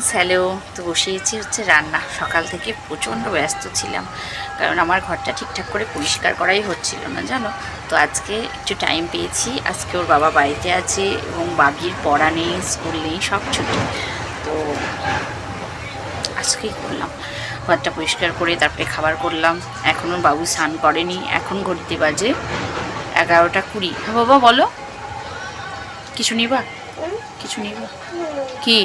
Friends hello তো বসিয়েছি হচ্ছে রান্না। সকাল থেকে প্রচণ্ড ব্যস্ত ছিলাম। কারণ আমার ঘরটা ঠিকঠাক করে পরিষ্কার করাই হচ্ছিল না জানো? তো আজকে একটু টাইম পেয়েছি। আজকে ওর বাবা বাড়িতে আছে এবং বাবির পড়া নেই স্কুল নেই সব ছুটি। তো আজকেই করলাম। ঘরটা পরিষ্কার করে তারপরে খাবার করলাম। এখনও বাবু স্নান করেনি। এখন ঘড়িতে বাজে এগারোটা কুড়ি। হ্যাঁ বাবা বলো। কিছু নিবা? কিছু নিবা? কি?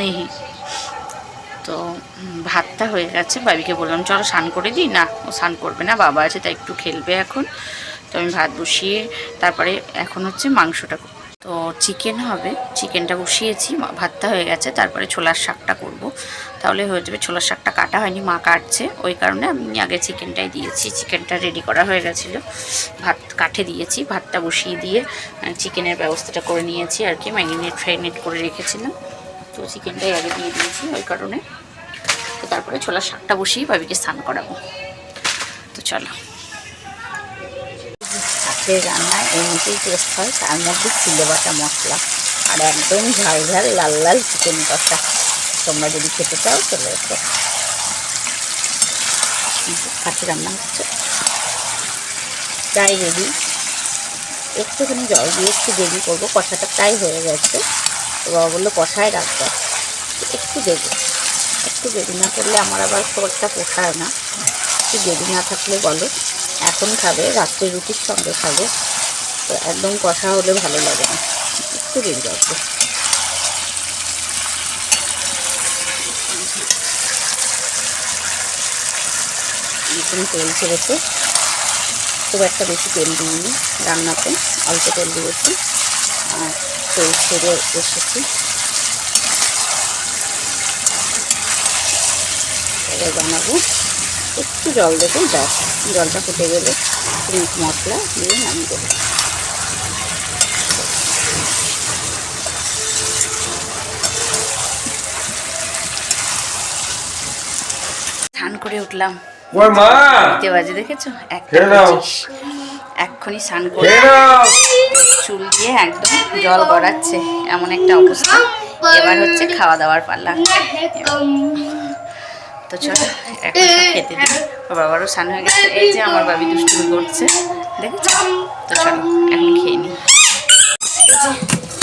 নেই তো ভাতটা হয়ে গেছে বাবিকে বললাম, চলো স্নান করে দিই না, ও স্নান করবে না, বাবা আছে, তাই একটু খেলবে এখন তো আমি ভাত বসিয়ে, তারপরে এখন হচ্ছে মাংসটা। তো চিকেন হবে। চিকেনটা বসিয়েছি ভাতটা হয়ে গেছে, তারপরে ছোলার শাকটা করব। তাহলে হয়ে যাবে ছোলার শাকটা কাটা হয়নি, মা কাটছে। ওই কারণে আমি আগে চিকেনটাই দিয়েছি। চিকেনটা রেডি করা হয়ে গেছিল। ভাত কাঠে দিয়েছি, ভাতটা বসিয়ে দিয়ে চিকেনের ব্যবস্থাটা করে নিয়েছি আর কি ম্যারিনেট ফ্রাইনেট করে রেখেছিলাম। তো চিকেনটাই আগে দিয়ে দিয়েছি ওই কারণে। তো তারপরে ছোলার শাকটা বসিয়ে বাবিকে স্নান করাবো। তো চলো। হাতের রান্না এমনিতেই টেস্ট হয়। তার মধ্যে চিলে বাটা মশলা আর একদম ঝাল ঝাল, লাল লাল চিকেন কষা। তোমরা যদি খেতে চাও, চলে এসো। কাঠে রান্না হচ্ছে। প্রায় রেডি একটুখানি জল দিয়ে একটু দেরি করব। কষাটা প্রায় হয়ে গেছে। তো বাবা বলল, কষায় রাখব। একটু দেরি। একটু দেরি না করলে আমার আবার খুব একটা পোষায় না। একটু দেরি না থাকলে বলো। এখন খাবে, রাত্রে রুটির সঙ্গে খাবে। তো একদম কষা হলে ভালো লাগে না। একটু দেরি আছে এখন তেল ছেড়েছে। খুব একটা বেশি তেল দিইনি, রান্নাতে অল্প তেল দিয়েছি। আর তেল ছেড়ে এসেছি। এবার বানাবো। একটু জল দেবো ব্যাস। জলটা ফুটে গেলে মিট মশলা দিয়ে নামিয়ে দেবো। স্নান করে উঠলাম। বাজে দেখেছ? একটা এক্ষুনি স্নান করে চুল দিয়ে একদম জল গড়াচ্ছে এমন একটা অবস্থা। এবার হচ্ছে খাওয়া দাওয়ার পাল্লা তো চলো এখন খেতে দিই। ওর বাবারও স্নান হয়ে গেছে। এই যে আমার বাবি দুষ্টুমি করছে। দেখেছ? তো চলো এখন খেয়ে নিই।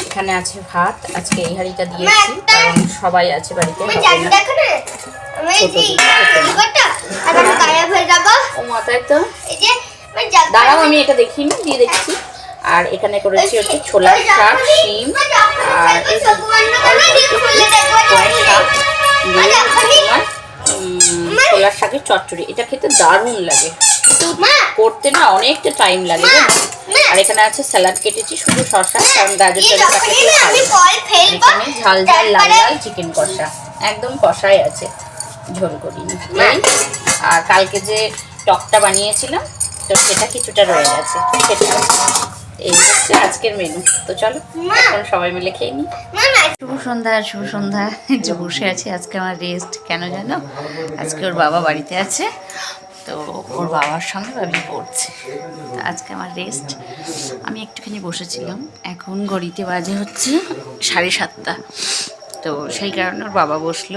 এখানে আছে ভাত। আজকে এই হাঁড়িটা দিয়েছি। কারণ সবাই আছে বাড়িতে। আমি। দেখো না দাঁড়াও আমি এটা দেখিনি দিয়ে দেখছি। আর এখানে করেছি হচ্ছে ছোলার শাক শিম। আর ছোলার শাকের চচ্চড়ি। এটা খেতে দারুণ লাগে। কিন্তু করতে না অনেকটা টাইম লাগে? আর এখানে আছে স্যালাড কেটেছি শুধু শসা কারণ গাজর টাজর খাবে এখানে ঝাল ঝাল লাল লাল চিকেন কষা। একদম কষাই আছে ঝোল করিনি। এই আর কালকে যে টকটা বানিয়েছিলাম তো সেটা কিছুটা রয়ে গেছে সেটা। এই হচ্ছে আজকের মেনু তো চলো এখন সবাই মিলে খেয়ে নিই। না না শুভ সন্ধ্যা শুভ সন্ধ্যা। যে বসে আছি আজকে আমার রেস্ট কেন জানো? আজকে ওর বাবা বাড়িতে আছে তো ওর বাবার সঙ্গে ভাবি পড়ছে। আজকে আমার রেস্ট আমি একটুখানি বসেছিলাম। এখন ঘড়িতে বাজে হচ্ছে সাড়ে সাতটা। তো সেই কারণে ওর বাবা বসল।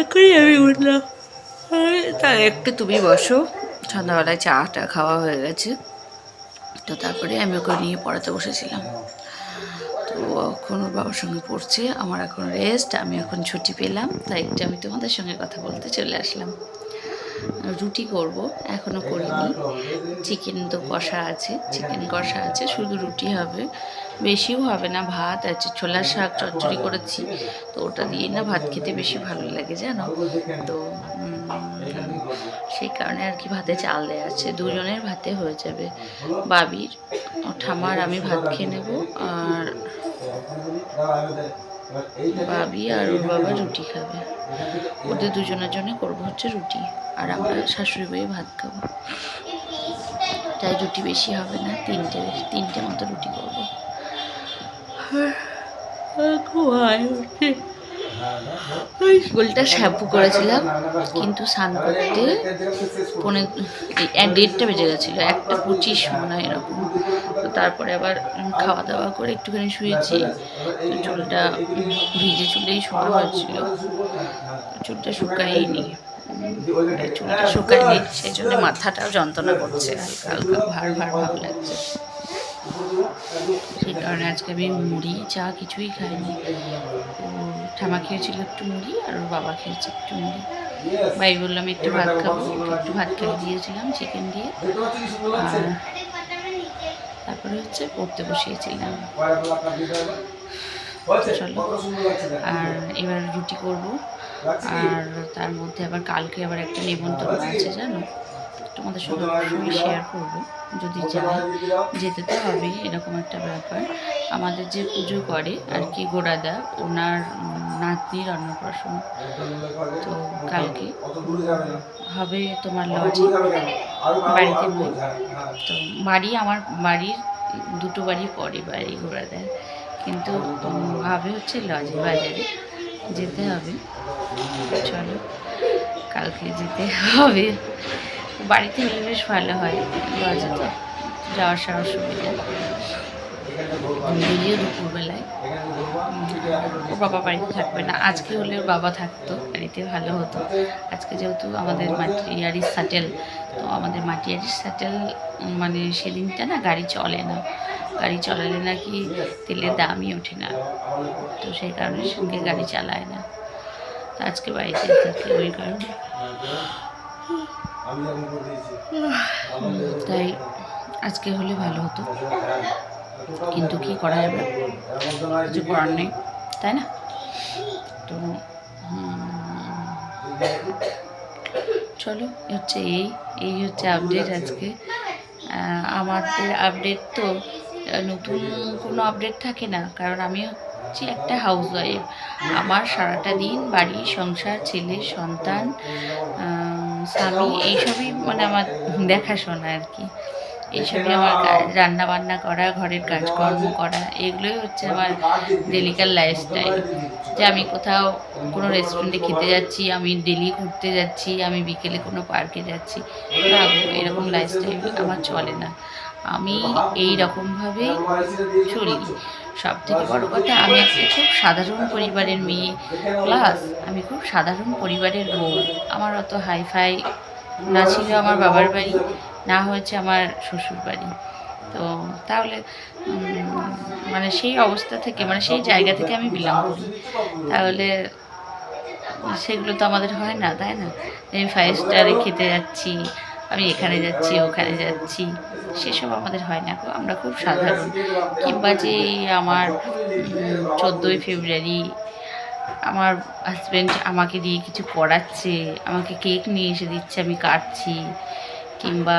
এখনই আমি উঠলাম। তা একটু তুমি বসো। সন্ধ্যাবেলায় চাটা খাওয়া হয়ে গেছে। তো তারপরে আমি ওকে নিয়ে পড়াতে বসেছিলাম। তো এখন ওর বাবার সঙ্গে পড়ছে, আমার এখন রেস্ট আমি এখন ছুটি পেলাম, তাই একটু আমি তোমাদের সঙ্গে কথা বলতে চলে আসলাম। রুটি করব এখনও করিনি। চিকেন তো কষা আছে চিকেন কষা আছে, শুধু রুটি হবে। বেশিও হবে না, ভাত আছে ছোলার শাক চচ্চড়ি করেছি, তো ওটা দিয়ে না ভাত খেতে বেশি ভালো লাগে, জানো? তো সেই কারণে আর কি ভাতে চাল দেওয়া আছে। দুজনের ভাতে হয়ে যাবে। বাবির ঠামার আমি ভাত খেয়ে নেব, আর বাবি আর ওর বাবা রুটি খাবে। ওদের দুজনের জন্য করব হচ্ছে রুটি, আর আমরা শাশুড়ি বইয়ে ভাত খাব। তাই রুটি বেশি হবে না, তিনটে তিনটে মতো রুটি করব। খুব উঠে। চুলটা শ্যাম্পু করেছিলাম, কিন্তু স্নান করতে পনে এই দেড়টা বেজে গেছিল, একটা পঁচিশ মনে হয় এরকম। তো তারপরে আবার খাওয়া দাওয়া করে একটুখানি শুয়েছি, তো চুলটা ভিজে চুলেই শোয়া হয়েছিল চুলটা এই চুলটা শুকায়নি সেই জন্য মাথাটাও যন্ত্রণা করছে, হালকা হালকা, ভার ভার ভাব লাগছে। সেই কারণে আজকে আমি মুড়ি, চা কিছুই খাইনি। ও ঠামা খেয়েছিল একটু মুড়ি আর ওর বাবা খেয়েছে একটু মুড়ি। ভাই বললাম একটু ভাত খাব, একটু ভাত খেয়ে দিয়েছিলাম চিকেন দিয়ে। আর তারপরে হচ্ছে পড়তে বসিয়েছিলাম। চলো, আর এবার রুটি করব। আর তার মধ্যে আবার কালকে আবার একটা নিমন্ত্রণ আছে, জানো? তোমাদের সঙ্গে অবশ্যই শেয়ার করব। যদি যাই যেতে তো হবে এরকম একটা ব্যাপার। আমাদের যে পুজো করে আর কি গোড়াদা, ওনার নাতনির অন্নপ্রাশন। তো কালকে হবে তোমার লজে বাড়িতে তো বাড়ি আমার, বাড়ির দুটো বাড়ি পরে বাড়ি ঘোরাদার কিন্তু ভাবে হচ্ছে লজে বাজারে যেতে হবে। চলো, কালকে যেতে হবে। বাড়িতে হলে বেশ ভালো হয় তো যাওয়ার আসার অসুবিধা বেরিয়ে দুপুরবেলায়। ওর বাবা বাড়িতে থাকবে না। আজকে হলে বাবা থাকতো, বাড়িতে ভালো হতো। আজকে যেহেতু আমাদের মাটিয়ারি স্যাটেল তো আমাদের মাটিয়ারি স্যাটেল মানে সেদিনটা না গাড়ি চলে না। গাড়ি চলালে নাকি তেলের দামই ওঠে না। তো সেই কারণে সঙ্গে গাড়ি চালায় না। তো আজকে বাড়িতে থাকে ওই কারণে। তাই আজকে হলে ভালো হতো। কিন্তু কি করা যাবে? কিছু করার নেই, তাই না? তো চলো হচ্ছে এই এই হচ্ছে আপডেট আজকে। আমাদের আপডেট তো, নতুন কোনো আপডেট থাকে না, কারণ আমি হচ্ছি একটা হাউস ওয়াইফ আমার সারাটা দিন বাড়ি সংসার ছেলে সন্তান স্বামী এইসবই মানে আমার দেখাশোনা আর কি। এইসবই আমার রান্না বান্না করা ঘরের কাজকর্ম করা এগুলোই হচ্ছে আমার ডেলিকার লাইফস্টাইল যে আমি কোথাও কোনো রেস্টুরেন্টে খেতে যাচ্ছি আমি ডেলি ঘুরতে যাচ্ছি আমি বিকেলে কোনো পার্কে যাচ্ছি না এরকম লাইফস্টাইল আমার চলে না। আমি এই রকমভাবেই চলি। সব থেকে বড় কথা, আমি একটা খুব সাধারণ পরিবারের মেয়ে, প্লাস আমি খুব সাধারণ পরিবারের বউ। আমার অত হাইফাই না ছিল আমার বাবার বাড়ি, না হয়েছে আমার শ্বশুর বাড়ি। তো তাহলে মানে সেই অবস্থা থেকে মানে সেই জায়গা থেকে আমি বিলং করি। তাহলে সেগুলো তো আমাদের হয় না, তাই না? আমি ফাইভ স্টারে খেতে যাচ্ছি আমি এখানে যাচ্ছি, ওখানে যাচ্ছি সেসব আমাদের হয় না। আমরা খুব সাধারণ কিংবা যে আমার চোদ্দোই ফেব্রুয়ারি আমার হাজব্যান্ড আমাকে দিয়ে কিছু করাচ্ছে, আমাকে কেক নিয়ে এসে দিচ্ছে, আমি কাটছি কিংবা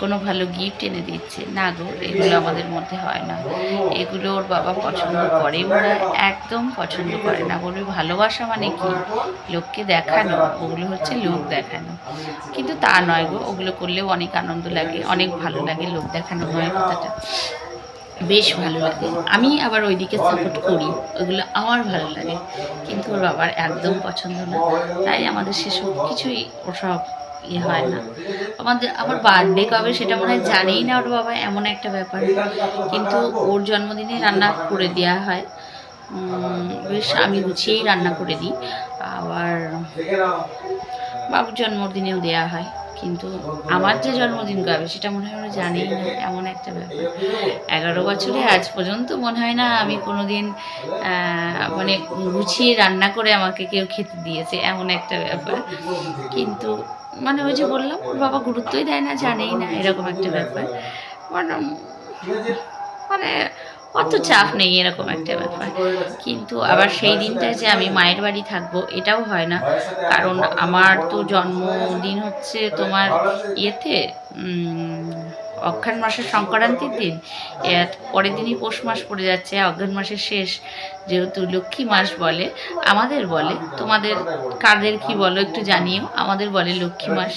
কোনো ভালো গিফট এনে দিচ্ছে। না গো, এগুলো আমাদের মধ্যে হয় না। এগুলো ওর বাবা পছন্দ করে। ওরা একদম পছন্দ করে না। বলবে, ভালোবাসা মানে কি? লোককে দেখানো, ওগুলো হচ্ছে লোক দেখানো। কিন্তু তা নয় গো, ওগুলো করলেও অনেক আনন্দ লাগে, অনেক ভালো লাগে লোক দেখানো, নয় কথাটা। বেশ ভালো লাগে। আমি আবার ওইদিকে সাপোর্ট করি, ওগুলো আমার ভালো লাগে। কিন্তু ওর বাবার একদম পছন্দ না। তাই আমাদের সেসব কিছুই ওসব ইয়ে হয় না। আমাদের আমার বার্থডে কবে সেটা মনে হয় জানেই না ওর বাবা, এমন একটা ব্যাপার। কিন্তু ওর জন্মদিনে রান্না করে দেওয়া হয়। বেশ আমি গুছিয়েই রান্না করে দিই। আবার বাবুর জন্মদিনেও দেওয়া হয়। কিন্তু আমার যে জন্মদিন কবে সেটা মনে হয় ওরা জানেই না, এমন একটা ব্যাপার। এগারো বছরে আজ পর্যন্ত মনে হয় না আমি কোনো দিন মানে গুছিয়ে রান্না করে আমাকে কেউ খেতে দিয়েছে, এমন একটা ব্যাপার। কিন্তু মানে ওই যে বললাম, ওর বাবা গুরুত্বই দেয় না, জানেই না, এরকম একটা ব্যাপার। মানে মানে অত চাপ নেই, এরকম একটা ব্যাপার। কিন্তু আবার সেই দিনটা যে আমি মায়ের বাড়ি থাকব, এটাও হয় না। কারণ আমার তো জন্মদিন হচ্ছে তোমার ইয়েতে অঘ্রাণ মাসের সংক্রান্তির দিন। পরের দিনই পৌষ মাস পড়ে যাচ্ছে, অঘ্রাণ মাসের শেষ। যেহেতু লক্ষ্মী মাস বলে, আমাদের বলে। তোমাদের কাদের কি বলো একটু জানিও, আমাদের বলে লক্ষ্মী মাস।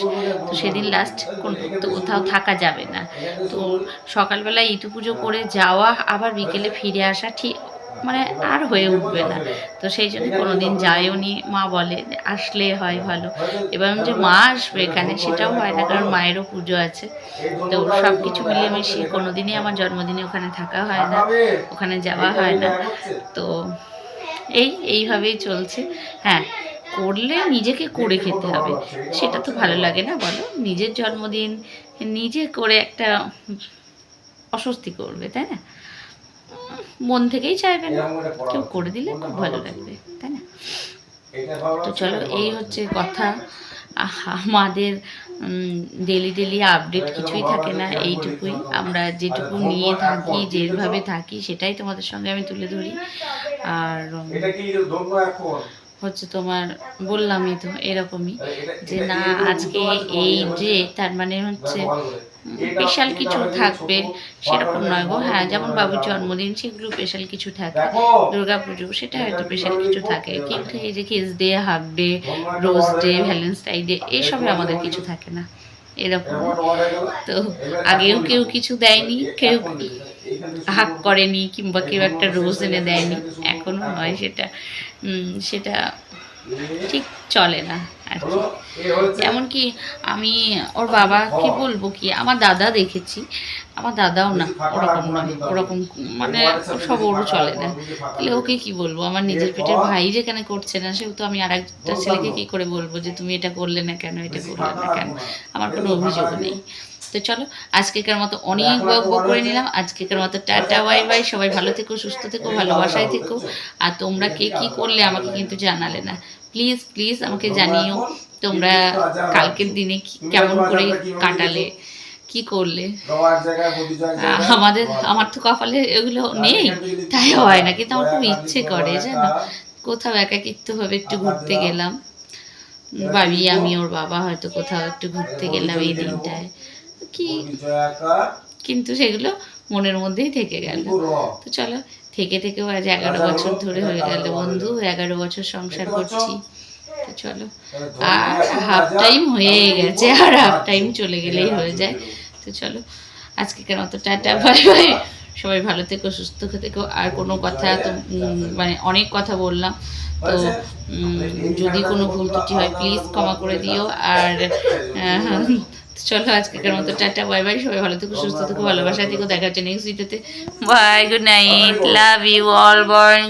তো সেদিন লাস্ট কোন তো কোথাও থাকা যাবে না। তো সকালবেলা ইতু পুজো করে যাওয়া, আবার বিকেলে ফিরে আসা ঠিক মানে আর হয়ে উঠবে না। তো সেই জন্য কোনো দিন যায়ও নি মা বলে আসলে হয় ভালো। এবার যে মা আসবে এখানে সেটাও হয় না, কারণ মায়েরও পুজো আছে। তো সব কিছু মিলিয়ে মিশিয়ে কোনোদিনই আমার জন্মদিনে ওখানে থাকা হয় না, ওখানে যাওয়া হয় না। তো এই, এইভাবেই চলছে। হ্যাঁ করলে নিজেকে করে খেতে হবে। সেটা তো ভালো লাগে না, বলো? নিজের জন্মদিন নিজে করে একটা অস্বস্তি করবে, তাই না? মন থেকেই চাইবে না। কেউ করে দিলে খুব ভালো লাগবে। তাই না? তো চলো এই হচ্ছে কথা। আমাদের ডেলি ডেলি আপডেট কিছুই থাকে না এইটুকুই। আমরা যেটুকু নিয়ে থাকি যেভাবে থাকি সেটাই তোমাদের সঙ্গে আমি তুলে ধরি। আর হচ্ছে তোমার বললামই তো এরকমই যে না আজকে এই যে তার মানে হচ্ছে স্পেশাল কিছু থাকবে সেরকম নয় গো হ্যাঁ যেমন বাবুর জন্মদিন সেগুলো স্পেশাল কিছু থাকে দুর্গা পুজো সেটা হয়তো স্পেশাল কিছু থাকে কিন্তু এই যে kiss day hug day rose day. Valentine day এসবে আমাদের কিছু থাকে না এরকম। তো আগেও কেউ কিছু দেয়নি কেউ হাক করেনি কিংবা কেউ একটা রোজ এনে দেয়নি, এখানে শুরু এখনও করো। নয় সেটা সেটা ঠিক চলে না আর কি। এমনকি আমি ওর বাবাকে বলব কি, আমার দাদা দেখেছি, আমার দাদাও না, ওরকম নয়, ওরকম মানে সব ওরও চলে না। তাহলে ওকে কি বলব? আমার নিজের পেটের ভাই যেখানে করছে না সেহেতু আমি আর একটা ছেলেকে কি করে বলব যে তুমি এটা করলে না কেন, এটা করলে না কেন? আমার কোনো অভিযোগ নেই। তো চলো। আজকেকার মতো অনেক বক করে নিলাম। আজকেকার মতো টাটা বাই বাই। সবাই ভালো থেকো সুস্থ থেকো ভালোবাসায় থেকো। আর তোমরা কে কি করলে আমাকে কিন্তু জানালে না। প্লিজ প্লিজ আমাকে জানিও তোমরা কালকের দিনে কেমন করে কাটালে? কি করলে? আমাদের আমার তো কপালে এগুলো নেই। তাই হয় না কিন্তু আমার খুব ইচ্ছে করে জানো? কোথাও একাকিত্ব ভাবে একটু ঘুরতে গেলাম। বাড়ি আমি ওর বাবা হয়তো কোথাও একটু ঘুরতে গেলাম এই দিনটায়। কি? কিন্তু সেগুলো মনের মধ্যেই থেকে গেল। তো চলো থেকে থেকেও আজ এগারো বছর ধরে হয়ে গেল বন্ধু এগারো বছর সংসার করছি। তো চলো। আর হাফ টাইম হয়ে গেছে আর হাফ টাইম চলে গেলেই হয়ে যায়। তো চলো আজকে কেন তো টাটা বাই বাই। সবাই ভালো থেকো সুস্থ থেকো। আর কোনো কথা তো মানে অনেক কথা বললাম। তো যদি কোনো ভুল ত্রুটি হয় প্লিজ ক্ষমা করে দিও। আর আহ, চলো আজকের মতো টাটা বাই বাই সবাই ভালো থেকো সুস্থ থেকো ভালোবাসা থেকো দেখা হচ্ছে নেক্সট ভিডিওতে bye good night love you all boy